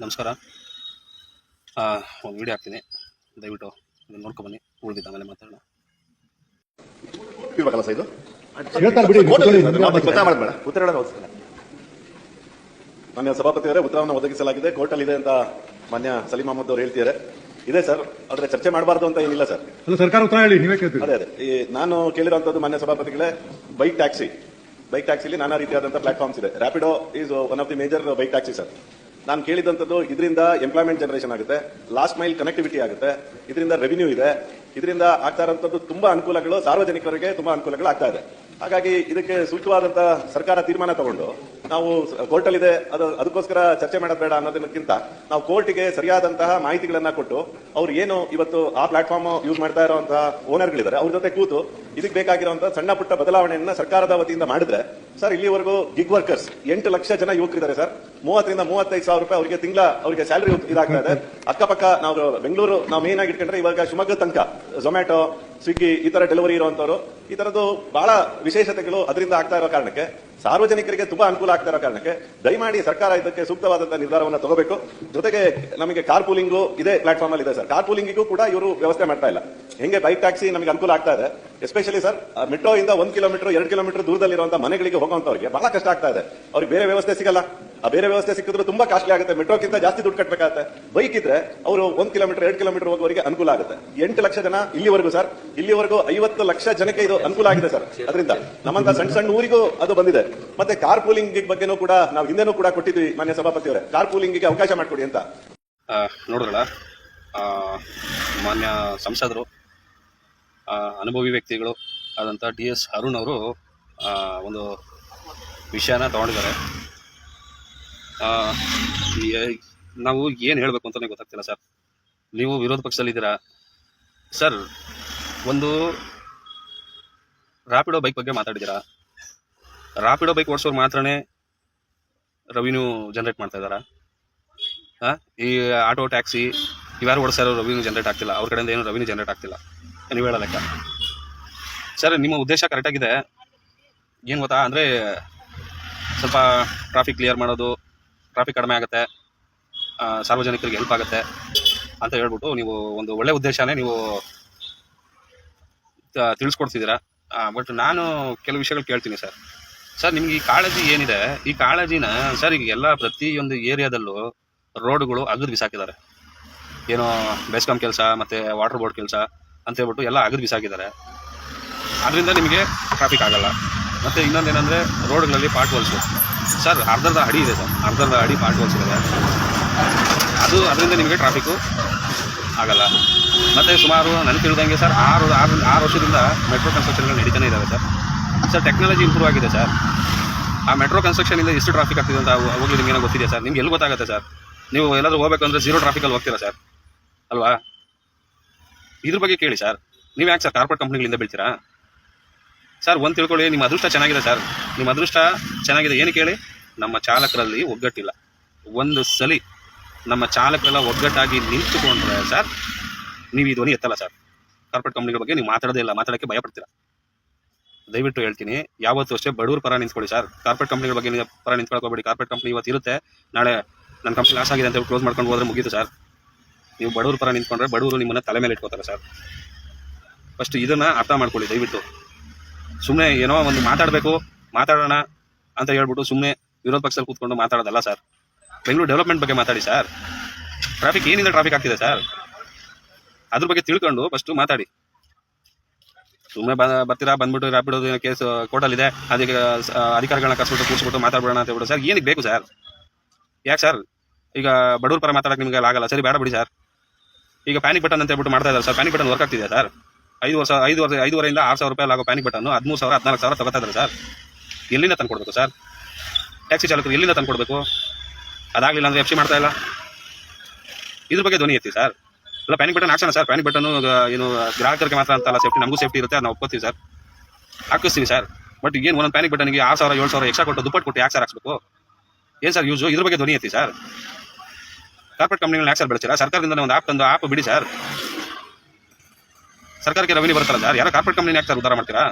ನಮಸ್ಕಾರ. ಆ, ಒಂದು ವಿಡಿಯೋ ಹಾಕ್ತೀನಿ. ದಯವಿಟ್ಟು ನೋಡ್ಕೊಂಡು ಬನ್ನಿ. ಉಳಿದಿದ್ದ ಆಮೇಲೆ ಮಾತಾಡೋಣ. ಮಾನ್ಯ ಸರ್ ಇದು? ಉತ್ತರ ಮಾಡಬೇಡ. ಉತ್ತರ ಹೇಳೋದು ಅವಶ್ಯಕ ಇಲ್ಲ. ಮಾನ್ಯ ಸಭಾಪತಿಯವರೇ ಉತ್ತರವನ್ನು ಒದಗಿಸಲಾಗಿದೆ. ಕೋರ್ಟಲ್ಲಿ ಇದೆ ಅಂತ ಮಾನ್ಯ ಸಲೀಂ ಅಹಮದ್ ಅವರು ಹೇಳ್ತಿದ್ದಾರೆ. ಇದೆ ಸರ್ ಆದ್ರೆ ಚರ್ಚೆ ಮಾಡಬಾರ್ದು ಅಂತ ಏನಿಲ್ಲ ಸರ್. ಸರ್ಕಾರ ಉತ್ತರ ಹೇಳಿ ನೀವೇ ಕೇಳ್ತೀವಿ ಅದೇ ಅದೇ. ಈ ನಾನು ಕೇಳಿರುವಂತದ್ದು ಮಾನ್ಯ ಸಭಾಪತಿಗಳೇ ಬೈಕ್ ಟ್ಯಾಕ್ಸಿ. ಬೈಕ್ ಟ್ಯಾಕ್ಸಿಲಿ ನಾನಾ ರೀತಿಯಾದಂತಹ ಪ್ಲಾಟ್ಫಾರ್ಮ್ಸ್ ಇದೆ. Rapido is one of the major bike taxi sir. ನಾನು ಕೇಳಿದಂಥದ್ದು ಇದರಿಂದ ಎಂಪ್ಲಾಯ್ಮೆಂಟ್ ಜನರೇಷನ್ ಆಗುತ್ತೆ ಲಾಸ್ಟ್ ಮೈಲ್ ಕನೆಕ್ಟಿವಿಟಿ ಆಗುತ್ತೆ, ಇದರಿಂದ ರೆವಿನ್ಯೂ ಇದೆ, ಇದರಿಂದ ಆಗ್ತಾ ಇರೋಂಥದ್ದು ತುಂಬಾ ಅನುಕೂಲಗಳು, ಸಾರ್ವಜನಿಕರಿಗೆ ತುಂಬಾ ಅನುಕೂಲಗಳು ಆಗ್ತಾ ಇದೆ. ಹಾಗಾಗಿ ಇದಕ್ಕೆ ಸೂಕ್ತವಾದಂತ ಸರ್ಕಾರ ತೀರ್ಮಾನ ತಗೊಂಡು ನಾವು ಕೋರ್ಟಲ್ಲಿ ಇದೆ ಅದು ಅದಕ್ಕೋಸ್ಕರ ಚರ್ಚೆ ಮಾಡೋದು ಬೇಡ ಅನ್ನೋದಕ್ಕಿಂತ ನಾವು ಕೋರ್ಟಿಗೆ ಸರಿಯಾದಂತಹ ಮಾಹಿತಿಗಳನ್ನ ಕೊಟ್ಟು ಅವ್ರು ಏನು ಇವತ್ತು ಆ ಪ್ಲಾಟ್ಫಾರ್ಮ್ ಯೂಸ್ ಮಾಡ್ತಾ ಇರುವಂತಹ ಓನರ್ಗಳಿದ್ದಾರೆ ಅವ್ರ ಜೊತೆ ಕೂತು ಇದಕ್ಕೆ ಬೇಕಾಗಿರುವಂತಹ ಸಣ್ಣ ಪುಟ್ಟ ಬದಲಾವಣೆಯನ್ನ ಸರ್ಕಾರದ ವತಿಯಿಂದ ಮಾಡಿದ್ರೆ ಸರ್ ಇಲ್ಲಿವರೆಗೂ ಗಿಗ್ ವರ್ಕರ್ಸ್ ಎಂಟು ಲಕ್ಷ ಜನ ಯುವಕರಿದ್ದಾರೆ ಸರ್ ಮೂವತ್ತರಿಂದ ಮೂವತ್ತೈದು ಸಾವಿರ ರೂಪಾಯಿ ಅವರಿಗೆ ತಿಂಗಳ ಅವರಿಗೆ ಸ್ಯಾಲರಿ ಇದಾಗ್ತಾ ಇದೆ. ಅಕ್ಕಪಕ್ಕ ನಾವು ಬೆಂಗಳೂರು, ನಾವು ಮೇನ್ ಆಗಿ ಇಟ್ಕೊಂಡ್ರೆ ಇವಾಗ ಶಿವಮೊಗ್ಗ ತನಕ ಝೊಮ್ಯಾಟೊ ಸ್ವಿಗ್ಗಿ ಈ ತರ ಡೆಲಿವರಿ ಇರುವಂತವರು. ಈ ತರದ್ದು ಬಹಳ ವಿಶೇಷತೆಗಳು ಅದರಿಂದ ಆಗ್ತಾ ಇರೋ ಕಾರಣಕ್ಕೆ ಸಾರ್ವಜನಿಕರಿಗೆ ತುಂಬಾ ಅನುಕೂಲ ಆಗ್ತಾ ಇರೋ ಕಾರಣಕ್ಕೆ ದಯಮಾಡಿ ಸರ್ಕಾರ ಇದಕ್ಕೆ ಸೂಕ್ತವಾದಂತಹ ನಿರ್ಧಾರವನ್ನು ತಗೋಬೇಕು. ಜೊತೆಗೆ ನಮಗೆ ಕಾರ್ ಪೂಲಿಂಗು ಇದೇ ಪ್ಲಾಟ್ಫಾರ್ಮ್ ಅಲ್ಲಿ ಇದೆ ಸರ್. ಕಾರ್ ಪೂಲಿಂಗಿಗೂ ಕೂಡ ಇವರು ವ್ಯವಸ್ಥೆ ಮಾಡ್ತಾ ಇಲ್ಲ. ಹೆಂಗೆ ಬೈಕ್ ಟ್ಯಾಕ್ಸಿ ನಮಗೆ ಅನುಕೂಲ ಆಗ್ತಾ ಇದೆ. ಎಸ್ಪೆಷಲಿ ಸರ್ ಮೆಟ್ರೋ ಇಂದ ಒಂದ್ ಕಿಲೋಮೀಟರ್ ಎರಡು ಕಿಲೋಮೀಟರ್ ದೂರದಲ್ಲಿರುವಂತಹ ಮನೆಗಳಿಗೆ ಹೋಗುವಂತವ್ರಿಗೆ ಬಹಳ ಕಷ್ಟ ಆಗ್ತಾ ಇದೆ. ಅವ್ರಿಗೆ ಬೇರೆ ವ್ಯವಸ್ಥೆ ಸಿಗಲ್ಲ. ಆ ಬೇರೆ ವ್ಯವಸ್ಥೆ ಸಿಕ್ಕಿದ್ರೆ ತುಂಬಾ ಕಾಸ್ಟ್ಲಿ ಆಗುತ್ತೆ. ಮೆಟ್ರೋಕ್ಕಿಂತ ಜಾಸ್ತಿ ದುಡ್ಡು ಕಟ್ಟಬೇಕಾಗುತ್ತೆ ಬೈಕ್ ಇದ್ರೆ ಅವರು ಒಂದ್ ಕಿಲೋಮೀಟರ್, ಎರಡು ಕಿಲೋಮೀಟರ್ ಹೋಗುವವರಿಗೆ ಅನುಕೂಲ ಆಗುತ್ತೆ. ಎಂಟು ಲಕ್ಷ ಜನ ಇಲ್ಲಿವರೆಗೂ ಸರ್, ಇಲ್ಲಿವರೆಗೂ ಐವತ್ತು ಲಕ್ಷ ಜನಕ್ಕೆ ಇದು ಅನುಕೂಲ ಆಗಿದೆ ಸರ್. ಅದರಿಂದ ನಮ್ಮಂತ ಸಣ್ಣ ಸಣ್ಣ ಊರಿಗೂ ಅದು ಬಂದಿದೆ. ಮತ್ತೆ ಕಾರ್ ಪೂಲಿಂಗ್ ಬಗ್ಗೆನೂ ಕೂಡ ನಾವು ಹಿಂದೆನೂ ಕೂಡ ಕೊಟ್ಟಿದ್ವಿ ಮಾನ್ಯ ಸಭಾಪತಿಯವರೇ. ಕಾರ್ ಪೂಲಿಂಗಿಗೆ ಅವಕಾಶ ಮಾಡಿಕೊಡಿ ಅಂತ. ನೋಡಿದ್ರಲ್ಲ ಮಾನ್ಯ ಸಂಸದರು ಅನುಭವಿ ವ್ಯಕ್ತಿಗಳು ಆದಂಥ ಡಿ ಎಸ್ ಅರುಣ್ ಅವರು ಒಂದು ವಿಷಯನ ತಗೊಂಡಿದ್ದಾರೆ. ನಾವು ಏನು ಹೇಳಬೇಕು ಅಂತಲೇ ಗೊತ್ತಾಗ್ತಿಲ್ಲ ಸರ್. ನೀವು ವಿರೋಧ ಪಕ್ಷದಲ್ಲಿದ್ದೀರಾ? ಸರ್, ಒಂದು ರಾಪಿಡೋ ಬೈಕ್ ಬಗ್ಗೆ ಮಾತಾಡಿದ್ದೀರಾ? ರಾಪಿಡೋ ಬೈಕ್ ಓಡಿಸೋರು ಮಾತ್ರನೇ ರೆವಿನ್ಯೂ ಜನರೇಟ್ ಮಾಡ್ತಾ ಇದ್ದಾರಾ? ಹಾಂ ಈ ಆಟೋ, ಟ್ಯಾಕ್ಸಿ, ಇವ್ಯಾರು ಓಡಿಸ್ತಾರೋ ರೆವಿನ್ಯೂ ಜನರೇಟ್ ಆಗ್ತಿಲ್ಲ. ಅವ್ರ ಕಡೆಯಿಂದ ಏನು ರೆವಿನ್ಯೂ ಜನರೇಟ್ ಆಗ್ತಿಲ್ಲ. ನೀವು ಹೇಳೋ ಲೆಕ್ಕ. ಸರ್, ನಿಮ್ಮ ಉದ್ದೇಶ ಕರೆಕ್ಟಾಗಿದೆ ಏನು ಗೊತ್ತಾ? ಅಂದರೆ ಸ್ವಲ್ಪ ಟ್ರಾಫಿಕ್ ಕ್ಲಿಯರ್ ಮಾಡೋದು ಟ್ರಾಫಿಕ್ ಕಡಿಮೆ ಆಗುತ್ತೆ ಸಾರ್ವಜನಿಕರಿಗೆ ಹೆಲ್ಪ್ ಆಗುತ್ತೆ ಅಂತ ಹೇಳ್ಬಿಟ್ಟು ನೀವು ಒಂದು ಒಳ್ಳೆ ಉದ್ದೇಶನೇ ನೀವು ತಿಳಿಸ್ಕೊಡ್ತಿದ್ದೀರಾ. ಬಟ್ ನಾನು ಕೆಲವು ವಿಷಯಗಳು ಕೇಳ್ತೀನಿ ಸರ್. ಸರ್, ನಿಮ್ಗೆ ಈ ಕಾಳಜಿ ಏನಿದೆ? ಈ ಕಾಳಜಿನ ಸರ್, ಈಗ ಎಲ್ಲ ಪ್ರತಿಯೊಂದು ಏರಿಯಾದಲ್ಲೂ ರೋಡ್ಗಳು ಅಗದು ಬಿಸಾಕಿದ್ದಾರೆ. ಏನೋ ಬೆಸ್ಕಾಮ್ ಕೆಲಸ ಮತ್ತೆ ವಾಟರ್ ಬೋರ್ಡ್ ಕೆಲಸ ಅಂತ ಹೇಳ್ಬಿಟ್ಟು ಎಲ್ಲ ಅಗದು ಬಿಸಾಕಿದ್ದಾರೆ. ಅದರಿಂದ ನಿಮಗೆ ಟ್ರಾಫಿಕ್ ಆಗಲ್ಲ. ಮತ್ತೆ ಇನ್ನೊಂದೇನೆಂದ್ರೆ ರೋಡ್ಗಳಲ್ಲಿ ಪಾಟ್ ಹೋಲ್ಸು ಸರ್, ಅರ್ಧರ್ಧ ಅಡಿ ಇದೆ ಸರ್. ಅರ್ಧರ್ಧ ಅಡಿ ಪಾರ್ಟ್ ಹೋಲ್ಸ್ ಇದೆ. ಅದು, ಅದರಿಂದ ನಿಮಗೆ ಟ್ರಾಫಿಕ್ಕು ಆಗಲ್ಲ. ಮತ್ತು ಸುಮಾರು ನನಗೆ ತಿಳಿದಂಗೆ ಸರ್, ಆರು ಆರು ಆರು ವರ್ಷದಿಂದ ಮೆಟ್ರೋ ಕನ್ಸ್ಟ್ರಕ್ಷನ್ಗಳು ನಡೀತಾನೆ ಇದ್ದಾವೆ ಸರ್. ಸರ್ ಟೆಕ್ನಾಲಜಿ ಇಂಪ್ರೂವ್ ಆಗಿದೆ ಸರ್. ಆ ಮೆಟ್ರೋ ಕನ್ಸ್ಟ್ರಕ್ಷನಿಂದ ಎಷ್ಟು ಟ್ರಾಫಿಕ್ ಆಗ್ತಿದೆ ಅಂತ ಹೋಗಿ ನಿಮ್ಗೆ ಏನೋ ಗೊತ್ತಿದೆ ಸರ್? ನಿಮ್ಗೆ ಎಲ್ಲಿ ಗೊತ್ತಾಗುತ್ತೆ ಸರ್? ನೀವು ಎಲ್ಲಾದರೂ ಹೋಗ್ಬೇಕಂದ್ರೆ ಜೀರೋ ಟ್ರಾಫಿಕಲ್ಲಿ ಹೋಗ್ತೀರಾ ಸರ್? ಅಲ್ವಾ? ಇದ್ರ ಬಗ್ಗೆ ಕೇಳಿ ಸರ್. ನೀವು ಯಾಕೆ ಸರ್ ಕಾರ್ಪೊರೇಟ್ ಕಂಪ್ನಿಗಳಿಂದ ಬೀಳ್ತೀರಾ? ಸರ್ ಒಂದು ತಿಳ್ಕೊಳ್ಳಿ, ನಿಮ್ಮ ಅದೃಷ್ಟ ಚೆನ್ನಾಗಿದೆ ಸರ್ ನಿಮ್ಮ ಅದೃಷ್ಟ ಚೆನ್ನಾಗಿದೆ. ಏನು ಕೇಳಿ? ನಮ್ಮ ಚಾಲಕರಲ್ಲಿ ಒಗ್ಗಟ್ಟಿಲ್ಲ. ಒಂದು ಸಲಿ ನಮ್ಮ ಚಾಲಕರೆಲ್ಲ ಒಗ್ಗಟ್ಟಾಗಿ ನಿಂತುಕೊಂಡ್ರೆ ಸರ್ ನೀವು ಈ ಧ್ವನಿ ಎತ್ತಲ್ಲ ಸರ್ ಕಾರ್ಪೊರೇಟ್ ಕಂಪ್ನಿಗಳ ಬಗ್ಗೆ ನೀವು ಮಾತಾಡೋದೇ ಇಲ್ಲ. ಮಾತಾಡೋಕ್ಕೆ ಭಯಪಡ್ತೀರಾ. ದಯವಿಟ್ಟು ಹೇಳ್ತೀನಿ, ಯಾವತ್ತೂ ಅಷ್ಟೇ ಬಡವ್ರ ಪರ ನಿಂತ್ಕೊಳ್ಳಿ ಸರ್ ಕಾರ್ಪೊರೇಟ್ ಕಂಪ್ನಿಗಳ ಬಗ್ಗೆ ನೀವು ಪರ ನಿಂತ್ಕೊಳ್ಕೋಬೇಡಿ. ಕಾರ್ಪೊರೇಟ್ ಕಂಪ್ನಿ ಇವತ್ತು ಇರುತ್ತೆ. ನಾಳೆ ನನ್ನ ಕಂಪ್ನಿ ಲಾಸ್ ಆಗಿದೆ ಅಂತ ಕ್ಲೋಸ್ ಮಾಡ್ಕೊಂಡು ಹೋದ್ರೆ ಮುಗೀತು ಸರ್ ನೀವು ಬಡವ್ರ ಪರ ನಿಂತ್ಕೊಂಡ್ರೆ ಬಡವರು ನಿಮ್ಮನ್ನ ತಲೆ ಮೇಲೆ ಇಟ್ಕೋತಾರೆ ಸರ್ ಫಸ್ಟ್ ಇದನ್ನು ಅರ್ಥ ಮಾಡ್ಕೊಳ್ಳಿ ದಯವಿಟ್ಟು. ಸುಮ್ಮನೆ ಏನೋ ಒಂದು ಮಾತಾಡಬೇಕು, ಮಾತಾಡೋಣ ಅಂತ ಹೇಳ್ಬಿಟ್ಟು ಸುಮ್ಮನೆ ವಿರೋಧ ಪಕ್ಷದಲ್ಲಿ ಕೂತ್ಕೊಂಡು ಮಾತಾಡೋದಲ್ಲ ಸರ್ ಬೆಂಗಳೂರು ಡೆವಲಪ್ಮೆಂಟ್ ಬಗ್ಗೆ ಮಾತಾಡಿ ಸರ್ ಟ್ರಾಫಿಕ್ ಏನಿದೆ ಟ್ರಾಫಿಕ್ ಆಗ್ತಿದೆ ಸರ್ ಅದ್ರ ಬಗ್ಗೆ ತಿಳ್ಕೊಂಡು ಫಸ್ಟ್ ಮಾತಾಡಿ. ಸುಮ್ಮನೆ ಬರ್ತೀರಾ, ಬಂದ್ಬಿಟ್ಟು ರ್ಯಾಪಿಡೋ ಕೇಸ್ ಕೋರ್ಟಲ್ಲಿದೆ ಅದಕ್ಕೆ ಅಧಿಕಾರಿಗಳನ್ನ ಕರ್ಸ್ಬಿಟ್ಟು, ಕೂರಿಸ್ಬಿಟ್ಟು ಮಾತಾಡ್ಬಿಡೋಣ ಅಂತ ಹೇಳ್ಬಿಟ್ಟು ಸರ್ ಏನಕ್ಕೆ ಬೇಕು ಸರ್ ಯಾಕೆ ಸರ್ ಈಗ ಬಡವ್ರ ಪರ ಮಾತಾಡಕ್ಕೆ ನಿಮಗೆ ಆಗಲ್ಲ. ಸರಿ, ಬೇಡ ಬಿಡಿ ಸರ್ ಈಗ ಪ್ಯಾನಿಕ್ ಬಟನ್ ಅಂತ ಹೇಳ್ಬಿಟ್ಟು ಮಾಡ್ತಾ ಇದ್ದಾರೆ ಸರ್ ಪ್ಯಾನಿಕ್ ಬಟನ್ ವರ್ಕ್ ಆಗ್ತಿದೆ ಸರ್ ಐದು ವರ್ಷ ಐದು ವರ್ಷ, ಐದುವರೆಯಿಂದ ಆರು ಸಾವಿರ ರೂಪಾಯಿ ಆಗೋ ಪ್ಯಾನಿಕ್ ಬಟನ್ನು ಹದಿಮೂರು ಸಾವಿರ, ಹದಿನಾಲ್ಕು ಸಾವಿರ ತಗೋತಾ ಇದ್ದಾರೆ ಸರ್ ಎಲ್ಲಿಂದ ತಂದ್ಕೊಡ್ಬೇಕು ಸರ್ ಟ್ಯಾಕ್ಸಿ ಚಾಲಕರು ಎಲ್ಲಿಂದ ತಂದ್ಕೊಡ್ಬೇಕು ಅದಾಗಲಿಲ್ಲ ಅಂದರೆ ಎಫ್ ಸಿ ಮಾಡ್ತಾ ಇಲ್ಲ. ಇದ್ರ ಬಗ್ಗೆ ಧ್ವನಿ ಎತ್ತಿ ಸರ್ ಇಲ್ಲ ಪ್ಯಾನಿಕ್ ಬಟನ್ ಹಾಕ್ಸೋಣ ಸರ್ ಪ್ಯಾನಿಕ್ ಬಟನ್ನು ಏನು, ಗ್ರಾಹಕರಿಗೆ ಮಾತ್ರ ಅಂತಲ್ಲ ಸೇಫ್ಟಿ ನಮಗೂ ಸೇಫ್ಟಿ ಇರುತ್ತೆ ನಾವು ಒಪ್ಕೋತೀವಿ ಸರ್ ಹಾಕಿಸ್ತೀವಿ ಸರ್ ಬಟ್ ಏನು ಒಂದೊಂದು ಪ್ಯಾನಿಕ್ ಬಟನ್ಗೆ ಆರು ಸಾವಿರ, ಏಳು ಸಾವಿರ ಎಕ್ಸ್ಟ್ರಾ ಕೊಟ್ಟು ದುಪ್ಪಟ್ಟು ಕೊಟ್ಟು ಯಾಕೆ ಸರ್ ಹಾಕ್ಸ್ಬೇಕು? ಏನು ಸರ್ ಯೂಸು ಇದ್ರ ಬಗ್ಗೆ ಧ್ವನಿ ಎತ್ತಿ ಸರ್ ಕಾರ್ಪೊರೇಟ್ ಕಂಪ್ನಿಗಳನ್ನ ಯಾಕೆ ಸರ್ ಸರ್ಕಾರದಿಂದ ಒಂದು ಆಪ್ ತಂದು ಆಪ್ ಬಿಡಿ ಸರ್ ಸರ್ಕಾರಕ್ಕೆ ರೆವೆನ್ಯೂ ಬರುತ್ತಲ್ಲ ಸರ್ ಯಾರೋ ಕಾರ್ಪೊರೇಟ್ ಕಂಪ್ನಿ ಯಾಕೆ ಸರ್ ಉದ್ಧಾರ ಮಾಡ್ತೀರಾ?